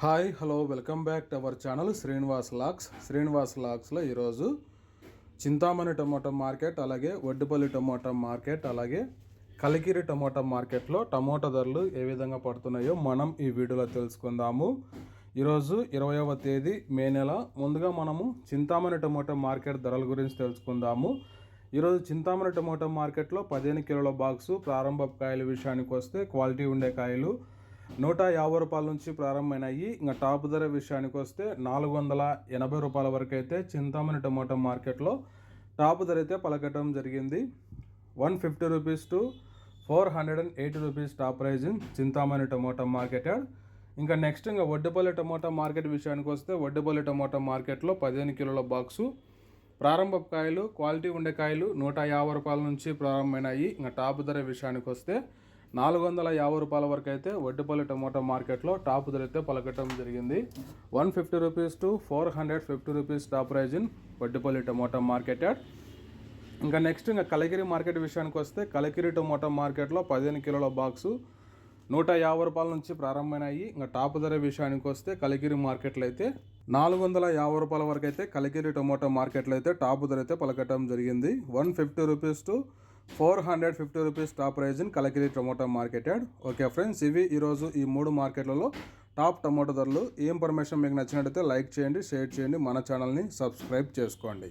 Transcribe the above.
Hi hello welcome back to our channel Srinivas lakhs. Srinivas లాక్స్లో ఈరోజు Chintamani tomato market అలాగే Vaddupalli tomato market అలాగే కలికిరి టమోటా మార్కెట్లో టమోటా ధరలు ఏ విధంగా పడుతున్నాయో మనం ఈ వీడియోలో తెలుసుకుందాము. ఈరోజు ఇరవైవ తేదీ మే నెల. ముందుగా మనము చింతామణి టమోటా మార్కెట్ ధరల గురించి తెలుసుకుందాము. ఈరోజు చింతామణి టమోటా మార్కెట్లో పదిహేను కిలోల బాక్సు ప్రారంభ కాయల విషయానికి వస్తే క్వాలిటీ ఉండే కాయలు నూట యాభై రూపాయల నుంచి ప్రారంభమైనాయి. ఇంకా టాప్ ధర విషయానికి వస్తే నాలుగు వందల ఎనభై రూపాయల వరకు అయితే చింతామణి టమాటో మార్కెట్లో టాప్ ధర అయితే పలకటం జరిగింది. One fifty rupees two four hundred and eighty rupees top price in Chintamani tomato market. ఇంకా నెక్స్ట్ ఇంకా వడ్డపల్లి టమోటా మార్కెట్ విషయానికి వస్తే వడ్డపల్లి టమోటా మార్కెట్లో పదిహేను కిలోల బాక్సు ప్రారంభ కాయలు క్వాలిటీ ఉండే కాయలు నూట యాభై రూపాయల నుంచి ప్రారంభమైనాయి. ఇంకా టాప్ ధర విషయానికి వస్తే నాలుగు వందల యాభై రూపాయల వరకు అయితే వడ్డిపల్లి టమాటో మార్కెట్లో టాప్ ధర అయితే పలకటం జరిగింది. One fifty rupees two four hundred fifty rupees top price in Vaddipalli tomato market ఇంకా నెక్స్ట్ ఇంకా కలకిరి మార్కెట్ విషయానికి వస్తే కలకిరి టమోటా మార్కెట్లో పదిహేను కిలోల బాక్సు నూట యాభై రూపాయల నుంచి ప్రారంభమైనాయి. ఇంకా టాప్ ధర విషయానికి వస్తే కలిగిరి మార్కెట్లో అయితే నాలుగు వందల యాభై రూపాయల వరకు అయితే కలిగిరి టొమాటో మార్కెట్లో అయితే టాప్ ధర అయితే పలకటం జరిగింది. One fifty rupees two four hundred fifty rupees top price in Kalakiri tomato market okay friends ఇవి ఈరోజు ఈ మూడు మార్కెట్లలో టాప్ టొమాటో ధరలు. ఈ ఇన్ఫర్మేషన్ మీకు నచ్చినట్టయితే లైక్ చేయండి షేర్ చేయండి. మన ఛానల్ని సబ్స్క్రైబ్ చేసుకోండి.